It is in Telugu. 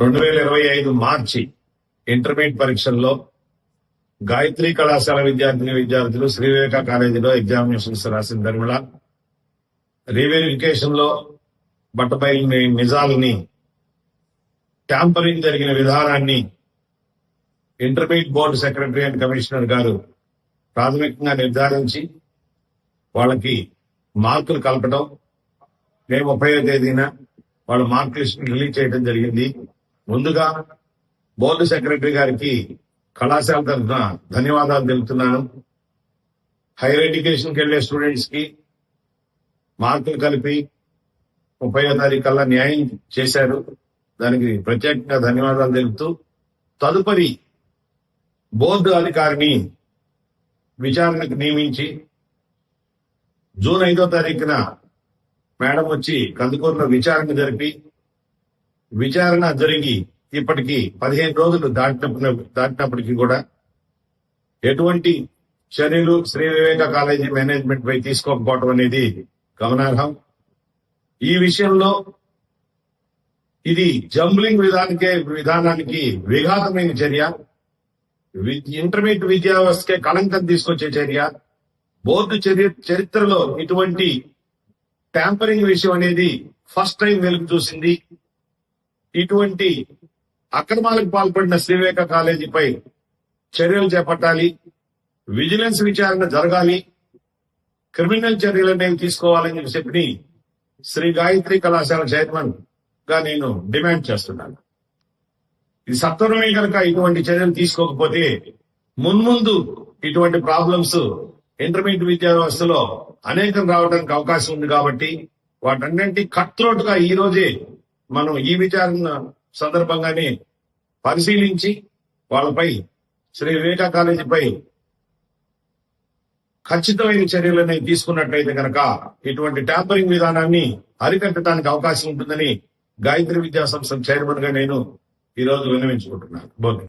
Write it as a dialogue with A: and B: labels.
A: రెండు వేల ఇరవై ఐదు మార్చి ఇంటర్మీడియట్ పరీక్షల్లో గాయత్రి కళాశాల విద్యార్థిని విద్యార్థులు శ్రీ వివేక కాలేజీలో ఎగ్జామినేషన్స్ రాసిన ధర్మిళ రీవెరిఫికేషన్లో బట్టబయలు నిజాలని ట్యాంపరింగ్ జరిగిన విధానాన్ని intermediate board secretary and commissioner గారు ప్రాథమికంగా నిర్ధారించి వాళ్ళకి మార్కులు కలపడం. మే ముప్పై తేదీన వాళ్ళ మార్క్ లిస్ట్ రిలీజ్ చేయడం జరిగింది. ముందుగా బోర్డు సెక్రటరీ గారికి కళాశాల తరఫున ధన్యవాదాలు తెలుపుతున్నాను. హైయర్ ఎడ్యుకేషన్కి వెళ్ళే స్టూడెంట్స్కి మార్కులు కలిపి ముప్పై తారీఖు కల్లా న్యాయం చేశారు. దానికి ప్రత్యేకంగా ధన్యవాదాలు తెలుపుతూ తదుపరి బోర్డు అధికారిని విచారణకు నియమించి జూన్ ఐదో తారీఖున మేడం వచ్చి కందుకూరులో విచారణ జరిపి విచారణ జరిగి ఇప్పటికి పదిహేను రోజులు దాటినప్పుడు దాటినప్పటికీ కూడా ఎటువంటి చర్యలు శ్రీ వివేక కాలేజీ మేనేజ్మెంట్ పై తీసుకోకపోవటం అనేది గమనార్హం. ఈ విషయంలో ఇది జంబ్లింగ్ విధానికే విధానానికి విఘాతమైన చర్య. వి- ఇంటర్మీడియట్ విద్యా వ్యవస్థకే కళంకం తీసుకొచ్చే చర్య. బోర్డు చర్య చరిత్రలో ఇటువంటి ట్యాంపరింగ్ విషయం అనేది ఫస్ట్ టైం వెలుగు చూసింది. ఇటువంటి అక్రమాలకు పాల్పడిన శ్రీవేక కాలేజీపై చర్యలు చేపట్టాలి విజిలెన్స్ విచారణ జరగాలి క్రిమినల్ చర్యలు అనేవి తీసుకోవాలని చెప్పి శ్రీ గాయత్రి కళాశాల చైర్మన్గా నేను డిమాండ్ చేస్తున్నాను. ఇది సత్వరమే కనుక ఇటువంటి చర్యలు తీసుకోకపోతే మున్ముందు ఇటువంటి ప్రాబ్లమ్స్ ఇంటర్మీడియట్ విద్యా వ్యవస్థలో అనేకం రావడానికి అవకాశం ఉంది కాబట్టి వాటన్నింటి కట్గా ఈ రోజే మనం ఈ విచారణ సందర్భంగానే పరిశీలించి వాళ్ళపై శ్రీ వివేకా కాలేజీపై ఖచ్చితమైన చర్యలు తీసుకున్నట్లయితే కనుక ఇటువంటి ట్యాంపరింగ్ విధానాన్ని అరికట్టడానికి అవకాశం ఉంటుందని గాయత్రి విద్యా సంస్థ చైర్మన్గా నేను ఈ విన్నవించుకుంటున్నాను. బోధ